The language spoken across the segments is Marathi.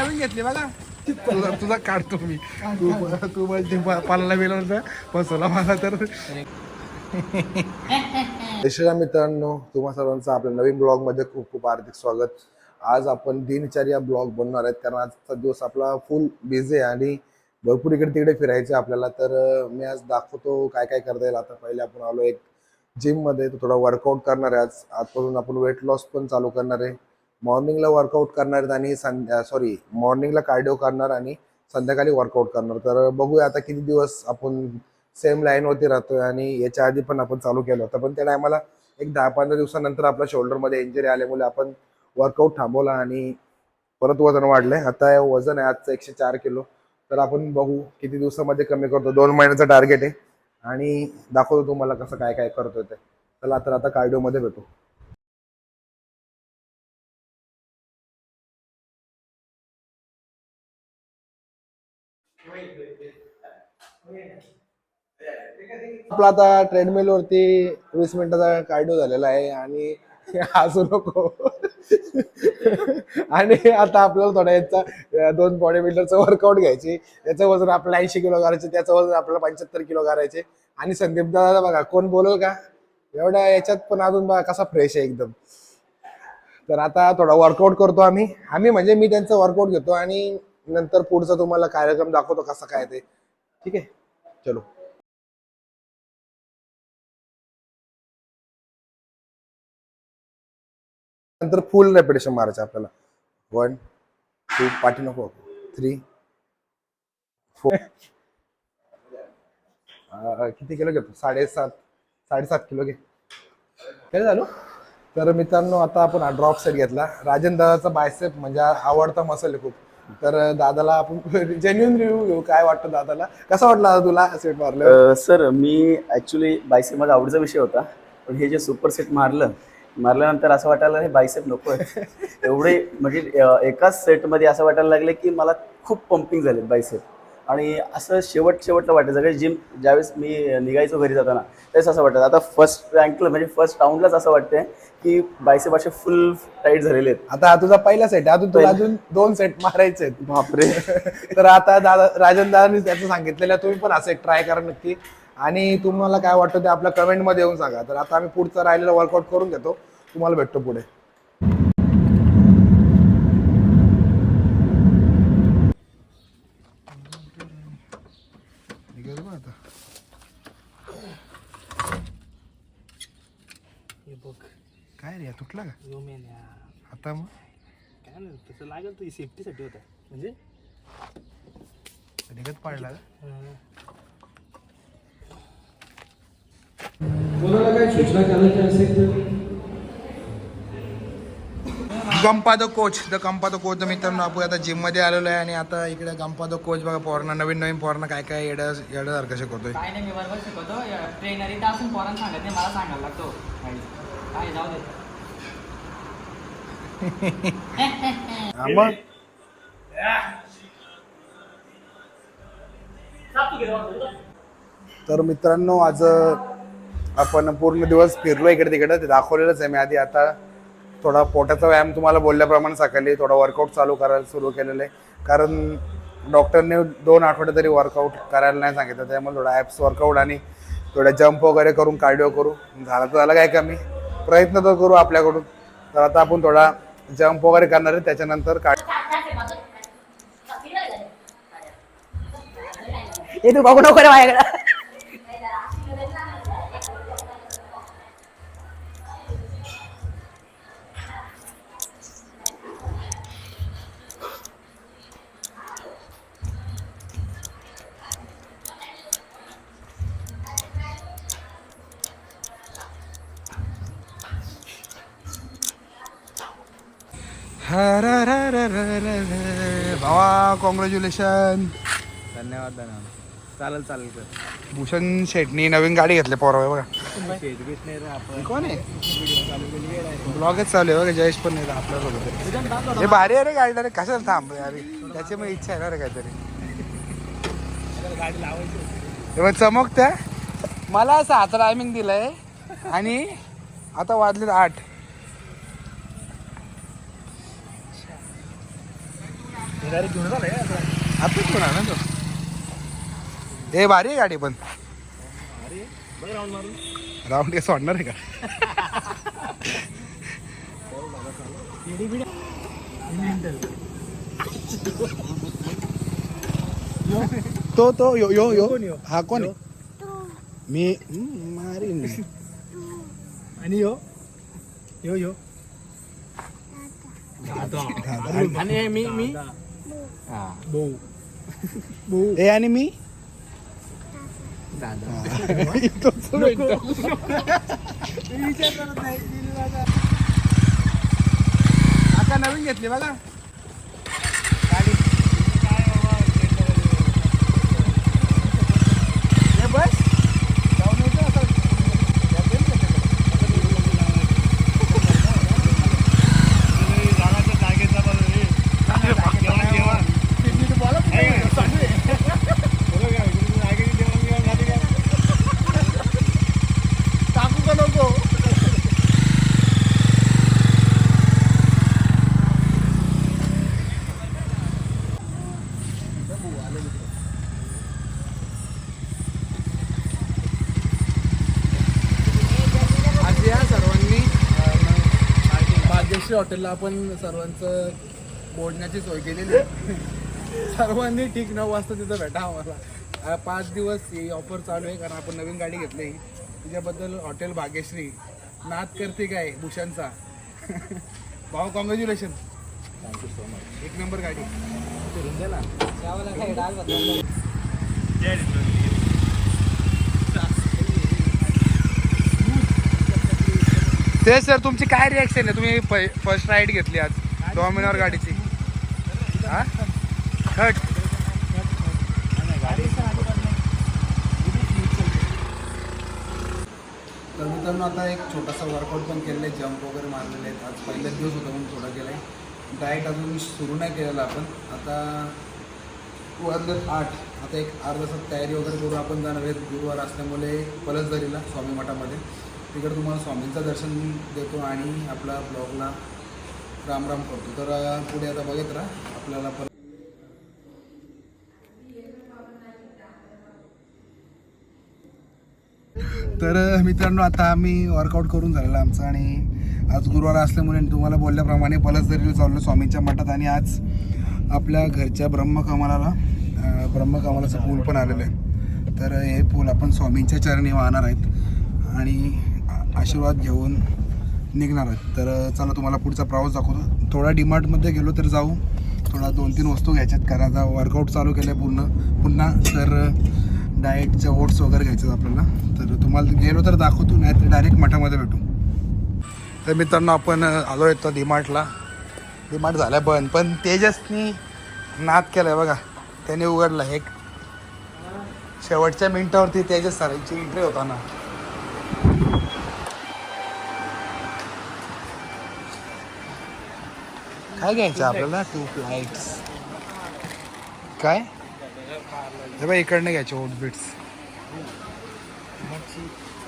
नवीन घेतली बघा. तुझा तुझा काढतो मी. तू तू बोलते पालाला गेलो होतं. बसवला मला तर. यशा मित्रांनो तुम्हा सर्वांचं आपल्या नवीन ब्लॉगमध्ये खूप खूप हार्दिक स्वागत. आज आपण दिनचर्या ब्लॉग बनवणार आहेत कारण आजचा दिवस आपला फुल बिझी आहे आणि भरपूर इकडे तिकडे फिरायचं आपल्याला. तर मी आज दाखवतो काय काय करता येईल. आता पहिले आपण आलो एक जिममध्ये थोडा वर्कआउट करणार आहे आज. आजपासून आपण वेट लॉस पण चालू करणार आहे. मॉर्निंगला वर्कआउट करणार आहेत आणि संध्या सॉरी मॉर्निंगला कार्डिओ करणार आणि संध्याकाळी वर्कआउट करणार. तर बघूया आता किती दिवस आपण सेम लाईनवरती राहतोय आणि याच्या आधी पण आपण चालू केलं होतं. पण त्या टायमाला एक दहा पंधरा दिवसानंतर आपल्या शोल्डरमध्ये इंजरी आल्यामुळे आपण वर्कआउट थांबवला आणि परत वजन वाढलंय. आता वजन आहे आजचं एकशे चार किलो. तर आपण बघू किती दिवसामध्ये कमी करतो. दोन महिन्याचं टार्गेट आहे. आणि दाखवतो तुम्हाला कसं काय काय करतोय ते. चला तर आता कार्डिओमध्ये भेटू. आपला आता ट्रेडमिल वरती वीस मिनिटाचा कार्डिओ झालेला आहे आणि हसू नको. आणि आता आपल्याला थोडा याचा दोन बॉडी बिल्डरचं वर्कआउट घ्यायचे. त्याचं वजन आपल्याला ऐंशी किलो करायचे त्याचं वजन आपल्याला पंच्याहत्तर किलो करायचे आणि संदीप दादा बघा कोण बोलल का? एवढ्या याच्यात पण अजून बघा कसा फ्रेश आहे एकदम. तर आता थोडा वर्कआउट करतो आम्ही. आम्ही म्हणजे मी त्यांचं वर्कआउट घेतो आणि नंतर पुढचा तुम्हाला कार्यक्रम दाखवतो कसा काय ते. ठीक आहे? चलो. नंतर फुल रेपिटेशन मारायचं आपल्याला. वन टू पाठी नको थ्री फोर किती किलो घेतो? साडेसात साडेसात किलो घे. काय झालो? तर मित्रांनो आता आपण ड्रॉप सेट घेतला. राजन दादाचा बायसेप म्हणजे आवडता मसल आहे खूप. तर दादाला आपण जेन्युन रिव्ह्यू घेऊ. काय वाटतं दादाला? कसा वाटला तुला? सेट मारलं सर मी ऍक्च्युली बायसेप माझा आवडीचा विषय होता. पण हे जे सुपर सेट मारलं मारल्यानंतर असं वाटायला हे बायसेप नको आहे एवढे म्हणजे एकाच सेटमध्ये असं वाटायला लागले की मला खूप पंपिंग झाले बायसेप आणि असं शेवट शेवटला वाटायचं. सगळे जिम ज्यावेळेस मी निघायचो घरी जाताना त्यावेळेस असं वाटायचं. आता फर्स्ट रँकला म्हणजे फर्स्ट राऊंडलाच असं वाटतंय की बायसेप असे फुल टाईट झालेले आहेत. आता हा तुझा पहिला सेट अजून तुला अजून दोन सेट मारायचे आहेत. बापरे. तर आता दादा राजन दादांनी त्याचं सांगितलेलं तुम्ही पण असं ट्राय करा नक्की. आणि तुम्हाला काय वाटतं ते आपल्या कमेंटमध्ये येऊन सांगा. तर आता आम्ही पुढचं राहिलेलं वर्कआउट करून घेतो. तुम्हाला भेटतो पुढे. बघ. काय रे तुटला का? यो मेन या. आता मग? काय नाही तसं लागेल तुझी सेफ्टीसाठी होता. म्हणजे? निघत पाडला का? करायची असेल तर Gampado coach the Gampado coach मित्रांनो आपण आता जिममध्ये आलेलो आहे आणि आता इकडे गंपादो कोच बघा पोरांना नवीन नवीन पोरांना काय काय येड्या येड्यासारखं शिकवतोय. काय नाही मी बरोबर शिकवतो. ट्रेनर इथं असून पोरांना सांगत नाही मला सांगायला लागतो. काय जाऊ दे. हा मग? तर मित्रांनो आज आपण पूर्ण दिवस फिरलो इकडे तिकडे ते दाखवलेलंच आहे. मी आधी आता थोडा पोटाचा व्यायाम तुम्हाला बोलल्याप्रमाणे सकाळी थोडा वर्कआउट चालू करायला सुरू केलेलं आहे. कारण डॉक्टरने दोन आठवडे तरी वर्कआउट करायला नाही सांगितलं त्यामुळे थोडा ॲप्स वर्कआउट आणि थोडा जम्प वगैरे करून कार्डिओ करू. झाला तर झाला काय कमी? प्रयत्न तर करू आपल्याकडून. तर आता आपण थोडा जम्प वगैरे करणार आहे त्याच्यानंतर कार्ड तू बघू नको माझ्याकडं. भावा कॉंग्रॅच्युलेशन धन्यवाद धन्यवाद. चालेल चालेल सर. भूषण शेटनी नवीन गाडी घेतली पोरा बघा. कोण आहे? ब्लॉगच चालू आहे. बघा जयेश पण नाही आपल्यासोबत हे भारी आहे रे गाडी रे कशाला थांब अरे त्याची मग इच्छा आहे ना रे काहीतरी. गाडी लावायची हे मग चमकत्या. मला असं आता टायमिंग दिलंय. आणि आता वाजले आठ. आताच पण ना तो. हे भारी आहे गाडी पण. राऊंड कसं वाटणार आहे का? तो तो यो यो यो. हा कोण? मी. मारीन आणि यो? यो यो. आणि मी मी ए आणि मी? आता नवीन घेतली बघा गाडी हे बस जाऊन येतो आता. टाकू का नको आज या सर्वांनी अं, भाग्यश्री हॉटेलला आपण सर्वांचं बोलण्याची सोय केलेली आहे. सर्वांनी ठीक नऊ वाजता तिथं भेटा आम्हाला. पाच दिवस ही ऑफर चालू आहे कारण आपण नवीन गाडी घेतली. तिच्याबद्दल हॉटेल भाग्यश्री. नाद करते काय भूषणचा? भाऊ congratulation thank you so much एक नंबर गाडी. फिरून दे ना ते सर तुमची काय रिॲक्शन आहे? तुम्ही फर्स्ट राईड घेतली आज. डॉमिनॉर गाडीची. हा? खट तर मित्रांनो आता एक छोटासा वर्कआउट पण केलेला आहे. जम्प वगैरे मारलेले आहेत. आज पहिलाच दिवस होता म्हणून थोडा केला आहे डाएट अजून सुरू नाही केलेला आपण. आता वाजलं आठ. आता एक अर्धा तासात तयारी वगैरे करून आपण जाणार आहेत. गुरुवार असल्यामुळे पलसदरीला स्वामी मठामध्ये. तिकडे तुम्हाला स्वामींचं दर्शन देतो आणि आपला ब्लॉगला राम राम करतो. तर पुढे आता बघत राहा. आपल्याला परत तर मित्रांनो आता आम्ही वर्कआउट करून झालेलं आमचं आणि आज गुरुवार असल्यामुळे तुम्हाला बोलल्याप्रमाणे पलसदरीला चाललो स्वामींच्या मठात आणि आज आपल्या घरच्या ब्रह्मकमलाला ब्रह्मकमलाचं पूल पण आलेलं आहे. तर हे पूल आपण स्वामींच्या चरणी वाहणार आहेत आणि आशीर्वाद घेऊन निघणार आहेत. तर चला तुम्हाला पुढचा प्रवास दाखवतो. थोडा डिमार्टमध्ये गेलो तर जाऊ. थोडा दोन तीन वस्तू घ्यायच्यात कारण आता वर्कआउट चालू केलं आहे पूर्ण. पुन्हा तर डाएटचे ओट्स वगैरे घ्यायचे आपल्याला. तर तुम्हाला गेलो तर दाखवतो नाही तर डायरेक्ट मठामध्ये भेटू. तर मित्रांनो आपण आलो येतो डीमार्टला डीमार्ट झाला बंद पण तेजसनी नाद केलाय बघा. त्याने उघडला एक शेवटच्या मिनिटावरती तेजस सरांची एंट्री होता काय घ्यायचं आपल्याला? टू फ्लाईट्स काय? हे बाई इकडनं घ्यायचे ओट बिट्स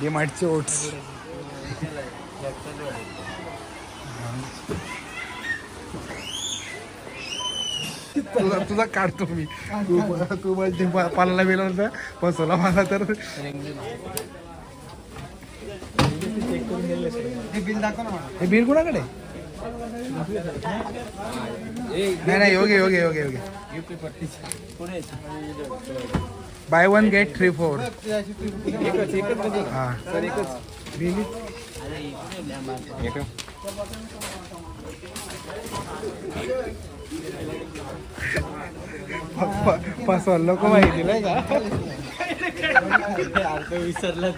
डीमार्टचे ओट्स तुझा तुझा काढतो मी. तू तू म्हणजे पाला गेला होता बसवला मला तर. हे बिल कुणाकडे? नाही नाही योग्य योग्य योग्य योग्य. Buy one get three four हा. पासवाल लोक माहिती नाही का? विसरला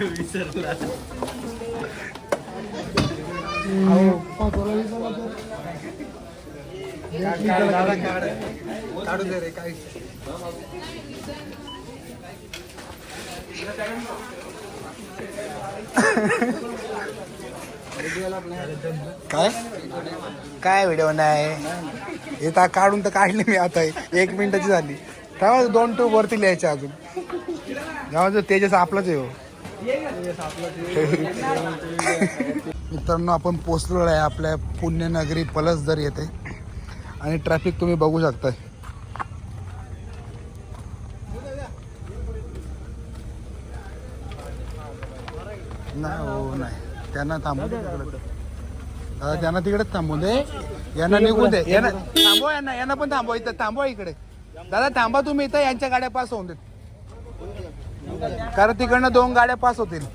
विसरला. काय? काय व्हिडिओ नाही? इथं काढून तर काढले मी आता. एक मिनिटाची झाली. तेव्हा दोन टू वरती लिहायचे अजून. जेव्हा तेजस आपलाच आहे हो. मित्रांनो आपण पोचलो आहे आपल्या पुण्यनगरी पलसदर येथे. आणि ट्रॅफिक तुम्ही बघू शकताय. नाही हो नाही. त्यांना थांबू दे तिकडं. दादा त्यांना तिकडेच थांबू दे. यांना निघू दे. यांना थांबवा यांना यांना पण थांबवा इथं. थांबवा इकडे. दादा थांबा तुम्ही इथं. यांच्या गाड्या पास होऊन देत. कारण तिकडनं दोन गाड्या पास होतील.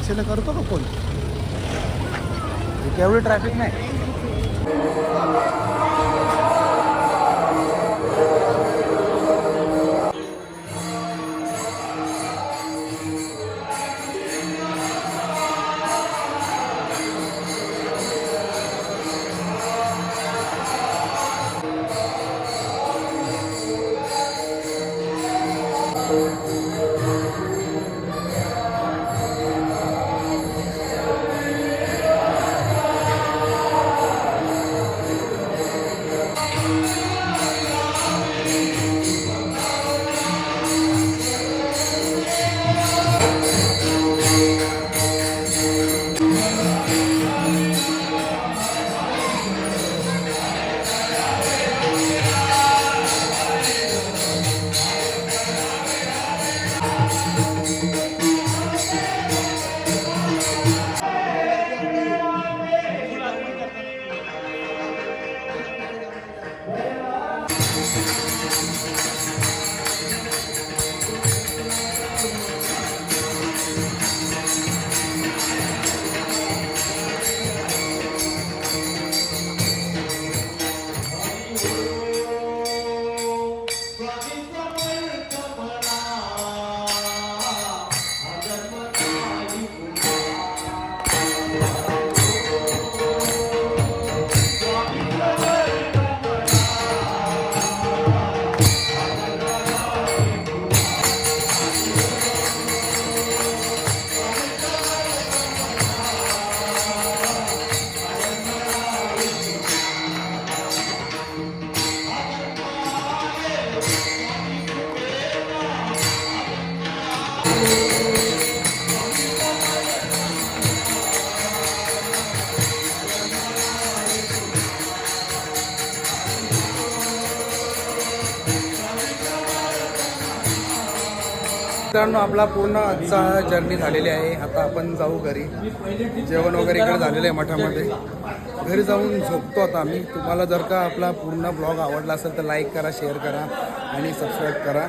अक्षयला करतो का कोण? एवढी ट्रॅफिक नाही. मित्रांनो आपला पूर्ण आजचा जर्नी झालेली आहे. आता आपण जाऊ घरी. जेवण वगैरे इकडे झालेलं आहे मठामध्ये. घरी जाऊन झोपतो आता आम्ही. तुम्हाला जर का आपला पूर्ण ब्लॉग आवडला असेल तर लाईक करा शेअर करा आणि सबस्क्राईब करा.